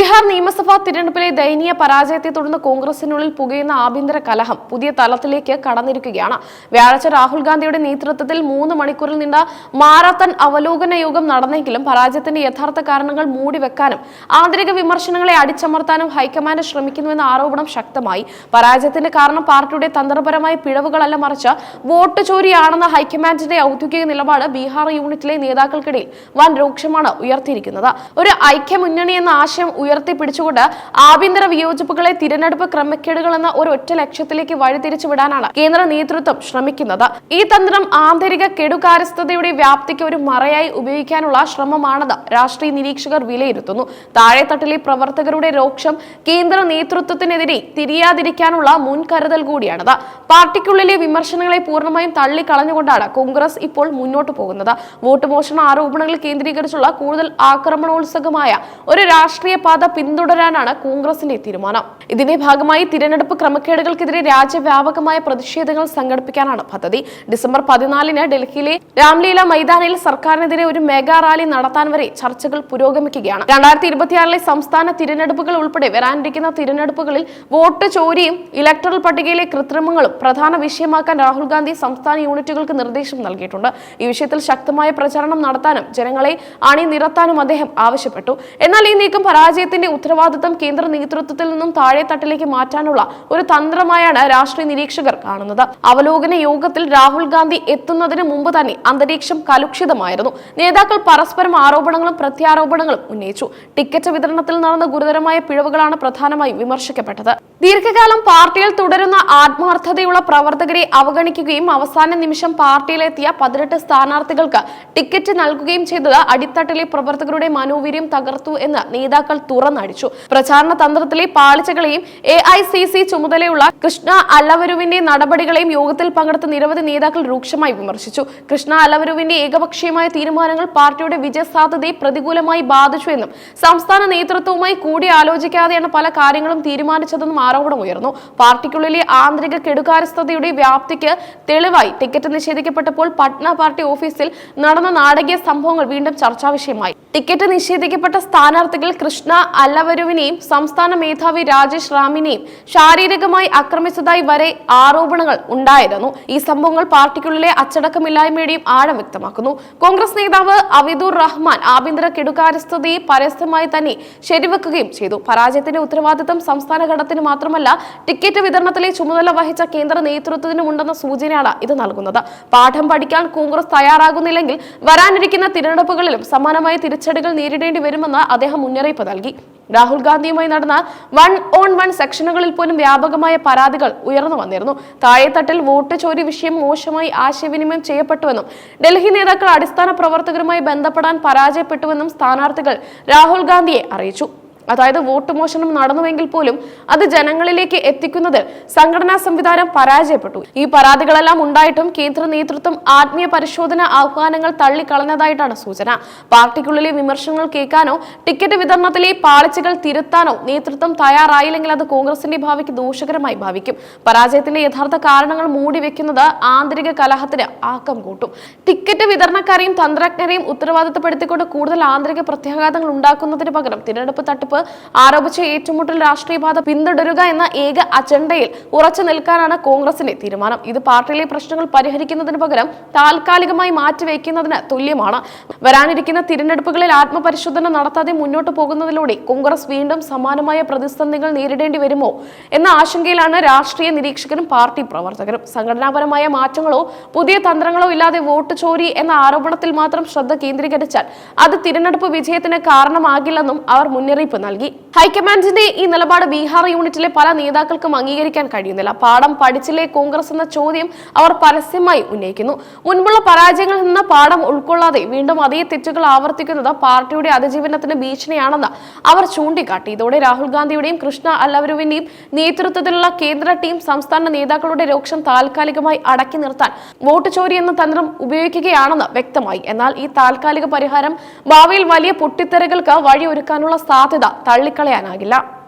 ബീഹാർ നിയമസഭാ തിരഞ്ഞെടുപ്പിലെ ദയനീയ പരാജയത്തെ തുടർന്ന് കോൺഗ്രസിനുള്ളിൽ പുകയുന്ന ആഭ്യന്തര കലഹം പുതിയ തലത്തിലേക്ക് കടന്നിരിക്കുകയാണ്. വ്യാഴാഴ്ച രാഹുൽ ഗാന്ധിയുടെ നേതൃത്വത്തിൽ മൂന്ന് മണിക്കൂറിൽ നീണ്ട മാരാത്തൺ അവലോകന യോഗം നടന്നെങ്കിലും പരാജയത്തിന്റെ യഥാർത്ഥ കാരണങ്ങൾ മൂടിവെക്കാനും ആന്തരിക വിമർശനങ്ങളെ അടിച്ചമർത്താനും ഹൈക്കമാൻഡ് ശ്രമിക്കുന്നുവെന്ന ആരോപണം ശക്തമായി. പരാജയത്തിന്റെ കാരണം പാർട്ടിയുടെ തന്ത്രപരമായ പിഴവുകളല്ല മറിച്ച് വോട്ട് ചോരിയാണെന്ന ഹൈക്കമാൻഡിന്റെ ഔദ്യോഗിക നിലപാട് ബീഹാർ യൂണിറ്റിലെ നേതാക്കൾക്കിടയിൽ വൻ രൂക്ഷമാണ് ഉയർത്തിയിരിക്കുന്നത്. ഒരു ഐക്യമുന്നണി എന്ന ആശയം ഉയർത്തിപ്പിടിച്ചുകൊണ്ട് ആഭ്യന്തര വിയോജിപ്പുകളെ തിരഞ്ഞെടുപ്പ് ക്രമക്കേടുകൾ എന്ന ഒരു ഒറ്റ ലക്ഷ്യത്തിലേക്ക് വഴിതിരിച്ചു വിടാനാണ് കേന്ദ്ര നേതൃത്വം ശ്രമിക്കുന്നത്. ഈ തന്ത്രം ആന്തരിക കെടുകാര്യസ്ഥതയുടെ വ്യാപ്തിക്ക് ഒരു മറയായി ഉപയോഗിക്കാനുള്ള ശ്രമമാണെന്ന് രാഷ്ട്രീയ നിരീക്ഷകർ വിലയിരുത്തുന്നു. താഴെത്തട്ടിലെ പ്രവർത്തകരുടെ രോക്ഷം കേന്ദ്ര നേതൃത്വത്തിനെതിരെ തിരിയാതിരിക്കാനുള്ള മുൻകരുതൽ കൂടിയാണിത്. പാർട്ടിക്കുള്ളിലെ വിമർശനങ്ങളെ പൂർണമായും തള്ളിക്കളഞ്ഞുകൊണ്ടാണ് കോൺഗ്രസ് ഇപ്പോൾ മുന്നോട്ട് പോകുന്നത്. വോട്ട് മോഷണ ആരോപണങ്ങൾ കേന്ദ്രീകരിച്ചുള്ള കൂടുതൽ ആക്രമണോത്സുകമായ ഒരു രാഷ്ട്രീയ പാത പിന്തുടരാനാണ് കോൺഗ്രസിന്റെ തീരുമാനം. ഇതിന്റെ ഭാഗമായി തിരഞ്ഞെടുപ്പ് ക്രമക്കേടുകൾക്കെതിരെ രാജ്യവ്യാപകമായ പ്രതിഷേധങ്ങൾ സംഘടിപ്പിക്കാനാണ് പദ്ധതി. ഡിസംബർ പതിനാലിന് ഡൽഹിയിലെ രാംലീല മൈതാനിൽ സർക്കാരിനെതിരെ ഒരു മെഗാ റാലി നടത്താൻ വരെ ചർച്ചകൾ പുരോഗമിക്കുകയാണ്. രണ്ടായിരത്തി ഇരുപത്തിയാറിലെ സംസ്ഥാന തിരഞ്ഞെടുപ്പുകൾ ഉൾപ്പെടെ വരാനിരിക്കുന്ന തിരഞ്ഞെടുപ്പുകളിൽ വോട്ട് ചോരിയും ഇലക്ടറൽ പട്ടികയിലെ കൃത്രിമങ്ങളും പ്രധാന വിഷയമാക്കാൻ രാഹുൽ ഗാന്ധി സംസ്ഥാന യൂണിറ്റുകൾക്ക് നിർദ്ദേശം നൽകിയിട്ടുണ്ട്. ഈ വിഷയത്തിൽ ശക്തമായ പ്രചാരണം നടത്താനും ജനങ്ങളെ അണിനിരത്താനും അദ്ദേഹം ആവശ്യപ്പെട്ടു. എന്നാൽ ഈ നീക്കം പരാജയത്തിന്റെ ഉത്തരവാദിത്തം കേന്ദ്ര നേതൃത്വത്തിൽ നിന്നും താഴെത്തട്ടിലേക്ക് മാറ്റാനുള്ള ഒരു തന്ത്രമായാണ് രാഷ്ട്രീയ നിരീക്ഷകർ കാണുന്നത്. അവലോകന യോഗത്തിൽ രാഹുൽ ഗാന്ധി എത്തുന്നതിന് മുമ്പ് തന്നെ അന്തരീക്ഷം കലുഷിതമായിരുന്നു. നേതാക്കൾ പരസ്പരം ആരോപണങ്ങളും പ്രത്യാരോപണങ്ങളും ഉന്നയിച്ചു. ടിക്കറ്റ് വിതരണത്തിൽ നടന്ന ഗുരുതരമായ പിഴവുകളാണ് പ്രധാനമായും വിമർശിക്കപ്പെട്ടത്. ദീർഘകാലം പാർട്ടിയിൽ തുടരുന്ന ആത്മാർത്ഥതയുള്ള പ്രവർത്തകരെ അവഗണിക്കുകയും അവസാന നിമിഷം പാർട്ടിയിലെത്തിയ പതിനെട്ട് സ്ഥാനാർത്ഥികൾക്ക് ടിക്കറ്റ് നൽകുകയും ചെയ്തത് അടിത്തട്ടിലെ പ്രവർത്തകരുടെ മനോവീര്യം തകർത്തു എന്ന് നേതാക്കൾ തുറന്നടിച്ചു. പ്രചാരണ തന്ത്രത്തിലെ പാളിച്ചകളെയും എ ഐ സി സി ചുമതലയുള്ള കൃഷ്ണ അല്ലവരുവിന്റെ നടപടികളെയും യോഗത്തിൽ പങ്കെടുത്ത നിരവധി നേതാക്കൾ രൂക്ഷമായി വിമർശിച്ചു. കൃഷ്ണ അല്ലവരുവിന്റെ ഏകപക്ഷീയമായ തീരുമാനങ്ങൾ പാർട്ടിയുടെ വിജയസാധ്യതയെ പ്രതികൂലമായി ബാധിച്ചു എന്നും സംസ്ഥാന നേതൃത്വവുമായി കൂടിയാലോചിക്കാതെയാണ് പല കാര്യങ്ങളും തീരുമാനിച്ചതെന്നും ആരോപണം ഉയർന്നു പാർട്ടിക്കുള്ളിലെ ആന്തരിക കെടുകാരസ്ഥതയുടെ വ്യാപ്തിക്ക് തെളിവായി ടിക്കറ്റ് നിഷേധിക്കപ്പെട്ടപ്പോൾ പട്ന പാർട്ടി ഓഫീസിൽ നടന്ന നാടകീയ സംഭവങ്ങൾ വീണ്ടും ചർച്ചാ വിഷയമായി ടിക്കറ്റ് നിഷേധിക്കപ്പെട്ട സ്ഥാനാർത്ഥികൾ കൃഷ്ണ അല്ലവരുവിനെയും സംസ്ഥാന മേധാവി രാജേഷ് റാമിനെയും ശാരീരികമായി ആക്രമിച്ചതായി വരെ ആരോപണങ്ങൾ ഉണ്ടായിരുന്നു. ഈ സംഭവങ്ങൾ പാർട്ടിക്കുള്ളിലെ അച്ചടക്കമില്ലായ്മയുടെയും ആഴം വ്യക്തമാക്കുന്നു. കോൺഗ്രസ് നേതാവ് അവിദുർ റഹ്മാൻ ആഭ്യന്തര കെടുകാര്യസ്ഥതയെ പരസ്യമായി തന്നെ ശരിവെക്കുകയും ചെയ്തു. പരാജയത്തിന്റെ ഉത്തരവാദിത്തം സംസ്ഥാന ഘടകത്തിന് മാത്രമല്ല ടിക്കറ്റ് വിതരണത്തിലെ ചുമതല വഹിച്ച കേന്ദ്ര നേതൃത്വത്തിനുമുണ്ടെന്ന സൂചനയാണ് ഇത് നൽകുന്നത്. പാഠം പഠിക്കാൻ കോൺഗ്രസ് തയ്യാറാകുന്നില്ലെങ്കിൽ വരാനിരിക്കുന്ന തിരഞ്ഞെടുപ്പുകളിലും സമാനമായ തിരിച്ചടികൾ നേരിടേണ്ടി വരുമെന്ന് അദ്ദേഹം മുന്നറിയിപ്പ് നൽകി. രാഹുൽ ഗാന്ധിയുമായി നടന്ന വൺ ഓൺ വൺ സെക്ഷനുകളിൽ പോലും വ്യാപകമായ പരാതികൾ ഉയർന്നു വന്നിരുന്നു. താഴെത്തട്ടിൽ വോട്ട് ചോരി വിഷയം മോശമായി ആശയവിനിമയം ചെയ്യപ്പെട്ടുവെന്നും ഡൽഹി നേതാക്കൾ അടിസ്ഥാന പ്രവർത്തകരുമായി ബന്ധപ്പെടാൻ പരാജയപ്പെട്ടുവെന്നും സ്ഥാനാർത്ഥികൾ രാഹുൽ ഗാന്ധിയെ അറിയിച്ചു. അതായത് വോട്ട് മോഷണം നടന്നുവെങ്കിൽ പോലും അത് ജനങ്ങളിലേക്ക് എത്തിക്കുന്നത് സംഘടനാ സംവിധാനം പരാജയപ്പെട്ടു. ഈ പരാതികളെല്ലാം ഉണ്ടായിട്ടും കേന്ദ്ര നേതൃത്വം ആത്മീയ പരിശോധന ആഹ്വാനങ്ങൾ തള്ളിക്കളഞ്ഞതായിട്ടാണ് സൂചന. പാർട്ടിക്കുള്ളിലെ വിമർശനങ്ങൾ കേൾക്കാനോ ടിക്കറ്റ് വിതരണത്തിലെ പാളിച്ചകൾ തിരുത്താനോ നേതൃത്വം തയ്യാറായില്ലെങ്കിൽ അത് കോൺഗ്രസിന്റെ ഭാവിക്ക് ദോഷകരമായി ഭാവിക്കും. പരാജയത്തിന്റെ യഥാർത്ഥ കാരണങ്ങൾ മൂടി വെക്കുന്നത് ആന്തരിക കലഹത്തിന് ആക്കം കൂട്ടും. ടിക്കറ്റ് വിതരണക്കാരെയും തന്ത്രജ്ഞരെയും ഉത്തരവാദിത്തപ്പെടുത്തിക്കൊണ്ട് കൂടുതൽ ആന്തരിക പ്രത്യാഘാതങ്ങൾ ഉണ്ടാക്കുന്നതിന് പകരം തിരഞ്ഞെടുപ്പ് തട്ടിപ്പ് ആരോപിച്ച ഏറ്റുമുട്ടൽ രാഷ്ട്രീയപാത പിന്തുടരുക എന്ന ഏക അജണ്ടയിൽ ഉറച്ചു നിൽക്കാനാണ് കോൺഗ്രസിന്റെ തീരുമാനം. ഇത് പാർട്ടിയിലെ പ്രശ്നങ്ങൾ പരിഹരിക്കുന്നതിന് പകരം താൽക്കാലികമായി മാറ്റിവെക്കുന്നതിന് തുല്യമാണ്. വരാനിരിക്കുന്ന തിരഞ്ഞെടുപ്പുകളിൽ ആത്മപരിശോധന നടത്താതെ മുന്നോട്ട് പോകുന്നതിലൂടെ കോൺഗ്രസ് വീണ്ടും സമാനമായ പ്രതിസന്ധികൾ നേരിടേണ്ടി വരുമോ എന്ന ആശങ്കയിലാണ് രാഷ്ട്രീയ നിരീക്ഷകരും പാർട്ടി പ്രവർത്തകരും. സംഘടനാപരമായ മാറ്റങ്ങളോ പുതിയ തന്ത്രങ്ങളോ ഇല്ലാതെ വോട്ട് ചോരി എന്ന ആരോപണത്തിൽ മാത്രം ശ്രദ്ധ കേന്ദ്രീകരിച്ചാൽ അത് തിരഞ്ഞെടുപ്പ് വിജയത്തിന് കാരണമാകില്ലെന്നും അവർ മുന്നറിയിപ്പ് നൽകി. ഹൈക്കമാൻഡിന്റെ ഈ നിലപാട് ബീഹാർ യൂണിറ്റിലെ പല നേതാക്കൾക്കും അംഗീകരിക്കാൻ കഴിയുന്നില്ല. പാഠം പഠിച്ചില്ലേ കോൺഗ്രസ് എന്ന ചോദ്യം അവർ പരസ്യമായി ഉന്നയിക്കുന്നു. മുൻപുള്ള പരാജയങ്ങളിൽ നിന്ന് പാഠം ഉൾക്കൊള്ളാതെ വീണ്ടും അതേ തെറ്റുകൾ ആവർത്തിക്കുന്നത് പാർട്ടിയുടെ അതിജീവനത്തിന് ഭീഷണിയാണെന്ന് അവർ ചൂണ്ടിക്കാട്ടി. ഇതോടെ രാഹുൽ ഗാന്ധിയുടെയും കൃഷ്ണ അല്ലവരുവിന്റെയും നേതൃത്വത്തിലുള്ള കേന്ദ്ര ടീം സംസ്ഥാന നേതാക്കളുടെ രോക്ഷം താൽക്കാലികമായി അടക്കി നിർത്താൻ വോട്ട് ചോരി എന്ന തന്ത്രം ഉപയോഗിക്കുകയാണെന്ന് വ്യക്തമായി. എന്നാൽ ഈ താൽക്കാലിക പരിഹാരം ഭാവിയിൽ വലിയ പൊട്ടിത്തെറികൾക്ക് വഴിയൊരുക്കാനുള്ള സാധ്യത തള്ളിക്കളയാനാകില്ല